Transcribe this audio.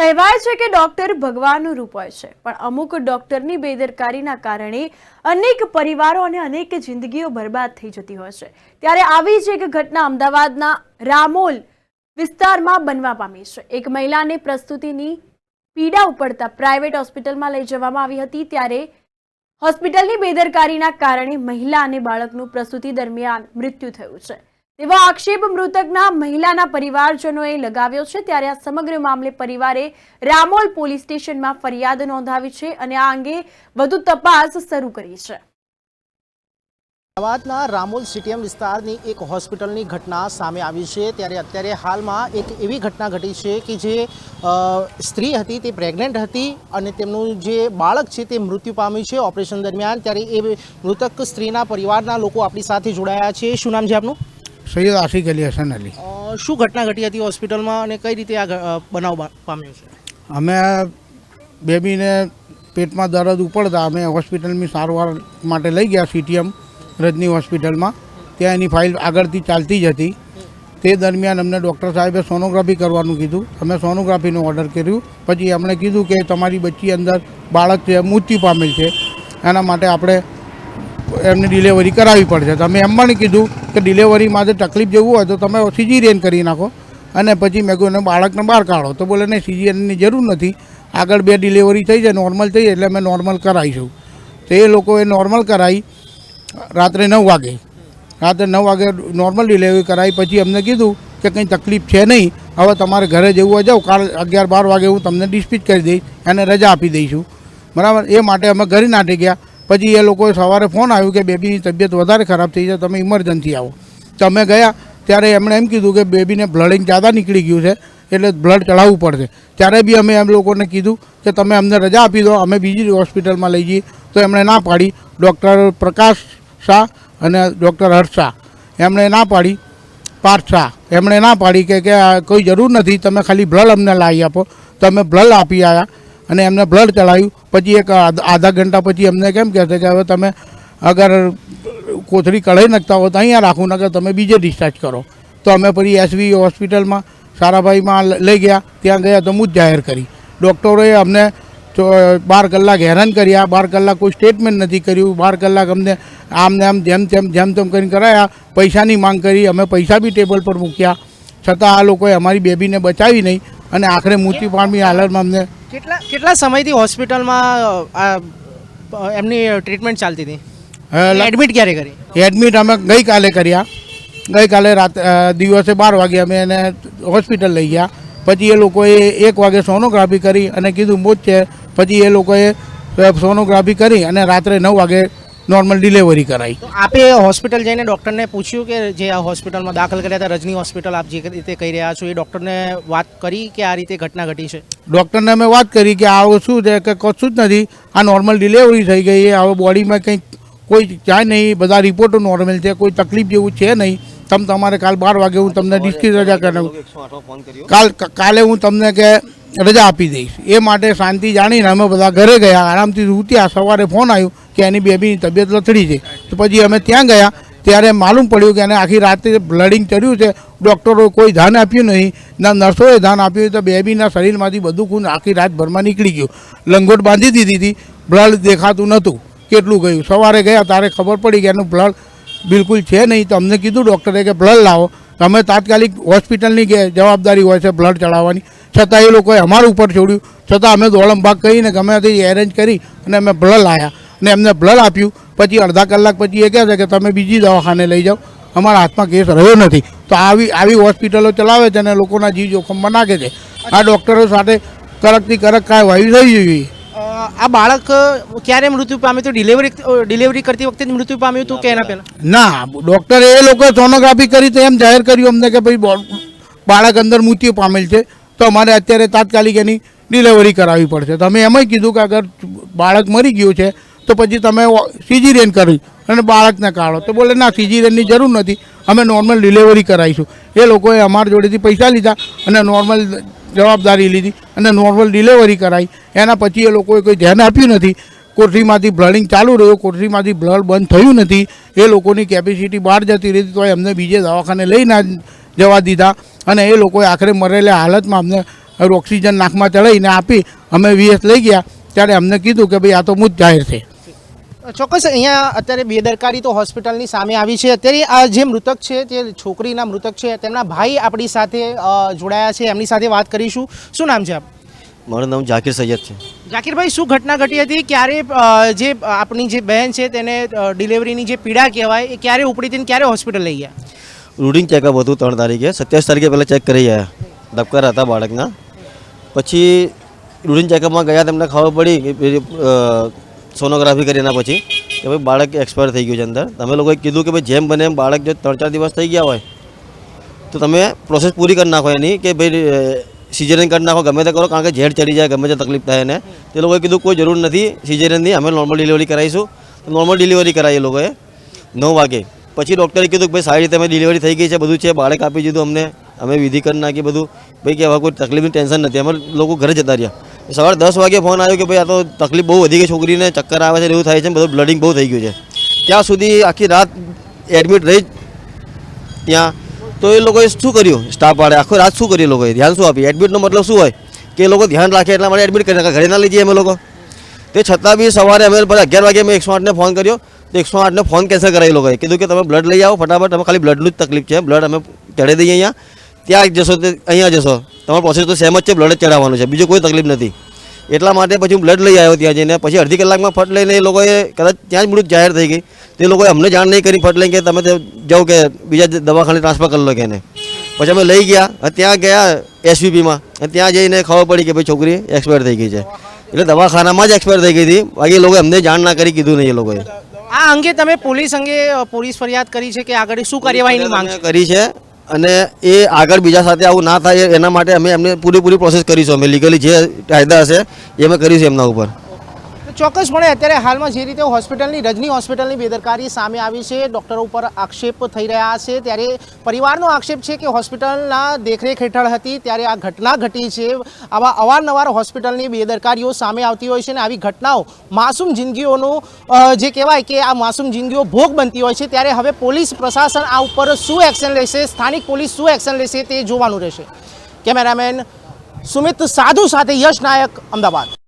કહેવાય છે કે ડોક્ટર ભગવાનનું રૂપ હોય છે, પણ અમુક ડોક્ટરની બેદરકારીના કારણે અનેક પરિવારો અને અનેક જિંદગીઓ બરબાદ થઈ જતી હોય છે. ત્યારે આવી જ એક ઘટના અમદાવાદના રામોલ વિસ્તારમાં બનવા પામી છે. એક મહિલાને પ્રસ્તુતિની પીડા ઉપડતા પ્રાઇવેટ હોસ્પિટલમાં લઈ જવામાં આવી હતી. ત્યારે હોસ્પિટલની બેદરકારીના કારણે મહિલા અને બાળકનું પ્રસૂતિ દરમિયાન મૃત્યુ થયું છે. તેવો આક્ષેપ મૃતકના મહિલાના પરિવારજનોએ લગાવ્યો છે. ત્યારે આ સમગ્ર મામલે પરિવારે રામોલ પોલીસ સ્ટેશનમાં ફરિયાદ નોંધાવી છે અને આ અંગે વધુ તપાસ શરૂ કરી છે. અમદાવાદના રામોલ સીટીએમ વિસ્તારની એક હોસ્પિટલની ઘટના સામે આવી છે. ત્યારે અત્યારે હાલમાં એક એવી ઘટના ઘટી છે કે જે સ્ત્રી હતી, તે પ્રેગ્નન્ટ હતી અને તેમનું જે બાળક છે તે મૃત્યુ પામ્યું છે ઓપરેશન દરમિયાન. ત્યારે એ મૃતક સ્ત્રીના પરિવારના લોકો આપણી સાથે જોડાયા છે. શું નામ છે આપનું? સૈયદ આશિક અલી હસન અલી? શું ઘટના ઘટી હતી હોસ્પિટલમાં અને કઈ રીતે આ બનાવ પામ્યો છે? અમે બેબીને પેટમાં દર્દ ઉપડતા અમે હોસ્પિટલની સારવાર માટે લઈ ગયા સીટીએમ રજની હોસ્પિટલમાં. ત્યાં એની ફાઇલ આગળથી ચાલતી જ હતી. તે દરમિયાન અમને ડૉક્ટર સાહેબે સોનોગ્રાફી કરવાનું કીધું. અમે સોનોગ્રાફીનો ઓર્ડર કર્યું. પછી એમણે કીધું કે તમારી બચ્ચી અંદર બાળક છે મૃત્યુ પામેલ છે. એના માટે આપણે એમને ડિલિવરી કરાવવી પડશે. તો અમે એમ પણ કીધું કે ડિલિવરીમાં જે તકલીફ જેવું હોય તો તમે સિઝેરિયન કરી નાખો. અને પછી મેં કહ્યું બાળકને બહાર કાઢો. તો બોલે, નહીં સિઝેરિયનની જરૂર નથી. આગળ બે ડિલિવરી થઈ જાય નોર્મલ થઈ એટલે અમે નોર્મલ કરાવીશું. તો એ લોકોએ નોર્મલ કરાવી રાત્રે નવ વાગે. રાત્રે નવ વાગે નોર્મલ ડિલિવરી કરાવી પછી અમને કીધું કે કંઈ તકલીફ છે નહીં. હવે તમારે ઘરે જવું હોય, જાઓ, કાલ અગિયાર બાર વાગે હું તમને ડિસ્પીચ કરી દઈશ, એને રજા આપી દઈશું. બરાબર? એ માટે અમે ઘરે નાટી ગયા. પછી એ લોકોએ સવારે ફોન આવ્યો કે બેબીની તબિયત વધારે ખરાબ થઈ છે, તમે ઇમરજન્સી આવો. તો અમે ગયા, ત્યારે એમણે એમ કીધું કે બેબીને બ્લડિંગ જ્યાદા નીકળી ગયું છે, એટલે બ્લડ ચડાવવું પડશે. ત્યારે બી અમે એમ લોકોને કીધું કે તમે અમને રજા આપી દો, અમે બીજી હોસ્પિટલમાં લઈ જઈએ. તો એમણે ના પાડી. ડૉક્ટર પ્રકાશ શાહ અને ડૉક્ટર હર્ષ શાહ. એમણે ના પાડી. પાર્થ શાહ. એમણે ના પાડી કે કોઈ જરૂર નથી, તમે ખાલી બ્લડ અમને લાવી આપો. તો અમે બ્લડ આપી આવ્યા અને એમને બ્લડ ચડાવ્યું પછી એક આધા ઘંટા પછી અમને કેમ કહેશે કે હવે તમે અગર કોથળી કઢાઈ નાખતા હો તો અહીંયા રાખું નગર તમે બીજે ડિસ્ચાર્જ કરો. તો અમે પછી એસવી હોસ્પિટલમાં, સારાભાઈમાં લઈ ગયા. ત્યાં ગયા તો હું જ જાહેર કરી. ડૉક્ટરોએ અમને બાર કલાક હેરાન કર્યા. બાર કલાક કોઈ સ્ટેટમેન્ટ નથી કર્યું. બાર કલાક અમને આમ ને આમ, જેમ તેમ જેમ તેમ કરીને કરાયા. પૈસાની માંગ કરી. અમે પૈસા બી ટેબલ પર મૂક્યા. છતાં આ લોકોએ અમારી બેબીને બચાવી નહીં. અને આખરે મૃત્યુ પામી હાલતમાં અમને કેટલા કેટલા સમયથી હોસ્પિટલમાં એમની ટ્રીટમેન્ટ ચાલતી હતી? એડમિટ ક્યારે કરી? એડમિટ અમે ગઈકાલે કર્યા. ગઈકાલે રાત દિવસે બાર વાગે અમે એને હોસ્પિટલ લઈ ગયા. પછી એ લોકોએ એક વાગે સોનોગ્રાફી કરી અને કીધું મોત છે. પછી એ લોકોએ સોનોગ્રાફી કરી અને રાત્રે નવ વાગે નોર્મલ ડિલિવરી કરાવી તો આપે હોસ્પિટલ જઈને ડૉક્ટરને પૂછ્યું કે જે આ હોસ્પિટલમાં દાખલ કર્યા હતા રજની હોસ્પિટલ આપ જે રીતે કહી રહ્યા છો એ ડૉક્ટરને વાત કરી કે આ રીતે ઘટના ઘટી છે? ડૉક્ટરને અમે વાત કરી કે આ શું છે કે કશું જ નથી. આ નોર્મલ ડિલિવરી થઈ ગઈ છે. હવે બોડીમાં કંઈ કોઈ જાય નહીં. બધા રિપોર્ટો નોર્મલ છે. કોઈ તકલીફ જેવું છે નહીં. તમે તમારે કાલ બાર વાગે હું તમને ડિસ્કી રજા કરી કાલ કાલે હું તમને કે રજા આપી દઈશ. એ માટે શાંતિ જાણીને અમે બધા ઘરે ગયા. આરામથી રૂત્યા સવારે ફોન આવ્યો. કે એની બેબીની તબિયત લથડી છે. તો પછી અમે ત્યાં ગયા, ત્યારે માલુમ પડ્યું કે એને આખી રાતે બ્લડિંગ ચડ્યું છે. ડૉક્ટરોએ કોઈ ધ્યાન આપ્યું નહીં. ના, નર્સોએ ધ્યાન આપ્યું તો બેબીના શરીરમાંથી બધું ખૂન આખી રાતભરમાં નીકળી ગયું. લંગોટ બાંધી દીધી હતી. બ્લડ દેખાતું નહોતું કેટલું ગયું. સવારે ગયા તારે ખબર પડી કે એનું બ્લડ બિલકુલ છે નહીં. તો અમને કીધું ડૉક્ટરે કે બ્લડ લાવો. અમે તાત્કાલિક હોસ્પિટલની કે જવાબદારી હોય છે બ્લડ ચડાવવાની. છતાં એ લોકોએ અમારા ઉપર છોડ્યું. છતાં અમે દોડમ ભાગ કરીને ગમે તે એરેન્જ કરી અને અમે બ્લડ લાવ્યા અને એમને બ્લડ આપ્યું. પછી અડધા કલાક પછી એ કહે છે કે તમે બીજી દવાખાને લઈ જાઓ. અમારા હાથમાં કેસ રહ્યો નથી. તો આવી આવી હોસ્પિટલો ચલાવે છે અને લોકોના જીવ જોખમમાં નાખે છે. આ ડૉક્ટરો સાથે કડકથી કડક કાર્યવાહી થઈ જોઈએ આ બાળક ક્યારે મૃત્યુ પામ્યું હતું? ડિલિવરી ડિલિવરી કરતી વખતે જ મૃત્યુ પામ્યું હતું કે એના પહેલા? ના ડૉક્ટરે એ લોકો સોનોગ્રાફી કરી તો એમ જાહેર કર્યું અમને કે ભાઈ બાળક અંદર મૃત્યુ પામેલ છે. તો અમારે અત્યારે તાત્કાલિક એની ડિલિવરી કરાવવી પડશે. તો અમે એમય કીધું કે અગર બાળક મરી ગયું છે તો પછી તમે સિઝેરિયન કરી અને બાળકને કાઢો. તો બોલે, ના સિઝેરિયનની જરૂર નથી. અમે નોર્મલ ડિલિવરી કરાવીશું. એ લોકોએ અમારા જોડેથી પૈસા લીધા અને નોર્મલ જવાબદારી લીધી અને નોર્મલ ડિલિવરી કરાવી. એના પછી એ લોકોએ કોઈ ધ્યાન આપ્યું નથી. કોઠરીમાંથી બ્લડિંગ ચાલુ રહ્યું. કોઠરીમાંથી બ્લડ બંધ થયું નથી. એ લોકોની કેપેસિટી બહાર જતી રહી. તો એમને બીજે દવાખાને લઈ ના જવા દીધા અને એ લોકોએ આખરે મરેલા હાલતમાં અમને ઓક્સિજન નાકમાં ચડાવીને આપી. અમે વીએસ લઈ ગયા. ત્યારે અમને કીધું કે, ભાઈ, આ તો મુજ જાહેર છે. ચોક્કસ અહીંયા અત્યારે બેદરકારી તો હોસ્પિટલની સામે આવી છે. અત્યારે આ જે મૃતક છે તે છોકરીના મૃતક છે તેમના ભાઈ આપણી સાથે જોડાયા છે. એમની સાથે વાત કરીશું. શું નામ છે આપ? મારું નામ જાકીર સૈયદ છે. જાકીરભાઈ શું ઘટના ઘટી હતી? ક્યારે જે આપણી જે બહેન છે તેને ડિલિવરીની જે પીડા કહેવાય એ ક્યારે ઉપડી હતી ક્યારે હોસ્પિટલ લઈ ગયા? રૂટિન ચેકઅપ હતું ત્રણ તારીખે. સત્યાવીસ તારીખે પહેલાં ચેક કરી ગયા ધબકાર હતા બાળકના. પછી રૂટિન ચેકઅપમાં ગયા તેમને ખબર પડી કે સોનોગ્રાફી કરી એના પછી કે ભાઈ બાળક એક્સપાયર થઈ ગયું છે અંદર. તમે લોકોએ કીધું કે ભાઈ જેમ બને એમ બાળક જો ત્રણ ચાર દિવસ થઈ ગયા હોય, તો તમે પ્રોસેસ પૂરી કરી નાખો એની કે ભાઈ સિઝેરિયન કરી નાખો, ગમે તે કરો, કારણ કે ઝેર ચડી જાય, ગમે તે તકલીફ થાય એને. તે લોકોએ કીધું કોઈ જરૂર નથી સિઝેરિયનની અમે નોર્મલ ડિલિવરી કરાવીશું. નોર્મલ ડિલિવરી કરાવી એ લોકોએ નવ વાગે. પછી ડૉક્ટરે કીધું કે ભાઈ સારી રીતે અમે ડિલિવરી થઈ ગઈ છે, બધું છે, બાળક આપી દીધું અમને, અમે વિધિ કરી નાખી બધું. ભાઈ કે હવે કોઈ તકલીફની ટેન્શન નથી. અમે લોકો ઘરે જતા રહ્યા. સવારે દસ વાગે ફોન આવ્યો કે ભાઈ આ તો તકલીફ બહુ વધી ગઈ છોકરીને, ચક્કર આવે છે એવું થાય છે બધું બ્લડિંગ બહુ થઈ ગયું છે. ત્યાં સુધી આખી રાત એડમિટ રહી ત્યાં. તો એ લોકોએ શું કર્યું? સ્ટાફવાળે આખો રાત શું કર્યું લોકોએ? ધ્યાન શું આપ્યું? એડમિટનો મતલબ શું હોય? કે એ લોકો ધ્યાન રાખે એટલા માટે એડમિટ કરી નાખે ઘરે ના લઈ જઈએ અમે લોકો. તે છતાં બી સવારે અમે અગિયાર વાગે મેં એકસો આઠને ફોન કર્યો. તો એકસો આઠને ફોન કેન્સલ કરાવી લોકોએ. કીધું કે તમે બ્લડ લઈ આવો ફટાફટ તમે ખાલી બ્લડનું જ તકલીફ છે. બ્લડ અમે ચડાવી દઈએ અહીંયા. ત્યાં જશો તે, અહીંયા જશો. તમારો પ્રોસેસ તો સેમ જ છે બ્લડ જ ચડાવવાનું છે બીજું કોઈ તકલીફ નથી. એટલા માટે પછી હું બ્લડ લઈ આવ્યો ત્યાં જઈને પછી અડધી કલાકમાં ફટ લઈને એ લોકોએ કદાચ ત્યાં જ મૃત જાહેર થઈ ગઈ. તે લોકોએ અમને જાણ નહીં કરી ફટ લઈને કે તમે જાઓ કે બીજા દવાખાને ટ્રાન્સફર કરી લો કે એને. પછી અમે લઈ ગયા અને ત્યાં ગયા એસવીપીમાં ત્યાં જઈને ખબર પડી કે ભાઈ છોકરી એક્સપાયર થઈ ગઈ છે. એટલે દવાખાનામાં જ એક્સપાયર થઈ ગઈ હતી. બાકી લોકોએ અમને જાણ ના કરી કીધું નહીં એ લોકોએ. આ અંગે તમે પોલીસ અંગે પોલીસ ફરિયાદ કરી છે કે આગળ શું કાર્યવાહીની માંગ કરી છે. અને એ આગળ બીજા સાથે આવું ના થાય, એના માટે અમે એમને પૂરેપૂરી પ્રોસેસ કરીશું. અમે લીગલી જે કાયદા હશે, એ અમે કરીશું એમના ઉપર. ચોક્કસપણે અત્યારે હાલમાં જે રીતે હોસ્પિટલની, રજની હોસ્પિટલની બેદરકારી સામે આવી છે, ડૉક્ટરો ઉપર આક્ષેપ થઈ રહ્યા છે, ત્યારે પરિવારનો આક્ષેપ છે કે હોસ્પિટલના દેખરેખ હેઠળ હતી, ત્યારે આ ઘટના ઘટી છે. આવા અવારનવાર હોસ્પિટલની બેદરકારીઓ સામે આવતી હોય છે અને આવી ઘટનાઓ માસૂમ જિંદગીઓનું જે કહેવાય કે આ માસૂમ જિંદગીઓ ભોગ બનતી હોય છે, ત્યારે હવે પોલીસ પ્રશાસન આ ઉપર શું એક્શન લેશે, સ્થાનિક પોલીસ શું એક્શન લેશે તે જોવાનું રહેશે. કેમેરામેન સુમિત સાધુ સાથે યશ નાયક, અમદાવાદ.